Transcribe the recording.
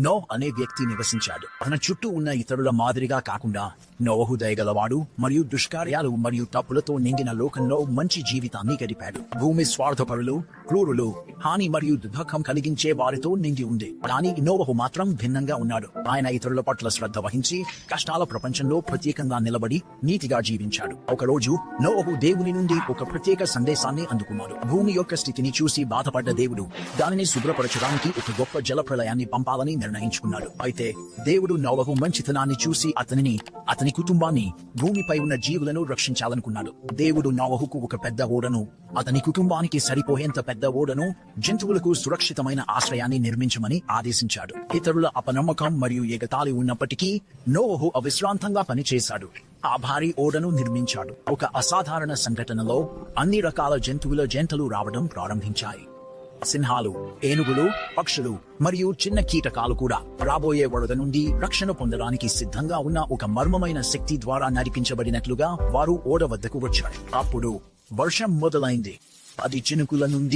No అనే వ్యక్తి నివసించాడు. తన చుట్టూ ఉన్న ఇతరుల మాదిరిగా కాకుండా నోవహు దయగలవాడు మరియు దుష్కార్యాలు మరియు తప్పులతో నింగిన లోకంలో మంచి జీవితాన్ని గడిపాడు. భూమి స్వార్థపరులు క్రూరులు హాని మరియు దుఃఖం కలిగించే వారితో నిండి ఉంది. కానీ ఇన్నోవహు మాత్రం భిన్నంగా ఉన్నాడు. ఆయన ఇతరుల పట్ల శ్రద్ధ వహించి కష్టాల ప్రపంచంలో ప్రత్యేకంగా నిలబడి నీతిగా జీవించాడు. ఒక రోజు నోవహు దేవుని నుండి ఒక ప్రత్యేక సందేశాన్ని అందుకున్నాడు. భూమి యొక్క స్థితిని చూసి బాధపడ్డ దేవుడు దానిని శుభ్రపరచడానికి ఒక గొప్ప జల ప్రళయాన్ని పంపాలని నిర్ణయించుకున్నాడు. అయితే దేవుడు నోవహు మంచితనాన్ని చూసి అతనిని అతని కుటుంబాన్ని భూమిపై ఉన్న జీవులను రక్షించాలనుకున్నాడు. దేవుడు నోవహుకు ఒక పెద్ద ఓడను అతని కుటుంబానికి సరిపోయేంత పెద్ద ఓడను జంతువులకు సురక్షితమైన ఆశ్రయాన్ని నిర్మించమని ఆదేశించాడు. ఇతరుల అపనమ్మకం మరియు ఎగతాళి ఉన్నప్పటికీ నోవహు అవిశ్రాంతంగా పనిచేశాడు. ఆ భారీ ఓడను నిర్మించాడు. ఒక అసాధారణ సంఘటనలో అన్ని రకాల జంతువుల జంటలు రావడం ప్రారంభించాయి. సింహాలు ఏనుగులు పక్షులు మరియు చిన్న కీటకాలు కూడా రాబోయే వరద నుండి రక్షణ పొందడానికి సిద్ధంగా ఉన్న ఒక మర్మమైన శక్తి ద్వారా నడిపించబడినట్లుగా వారు ఓడ వద్దకు వచ్చారు. అప్పుడు వర్షం మొదలైంది. అది చినుకుల నుండి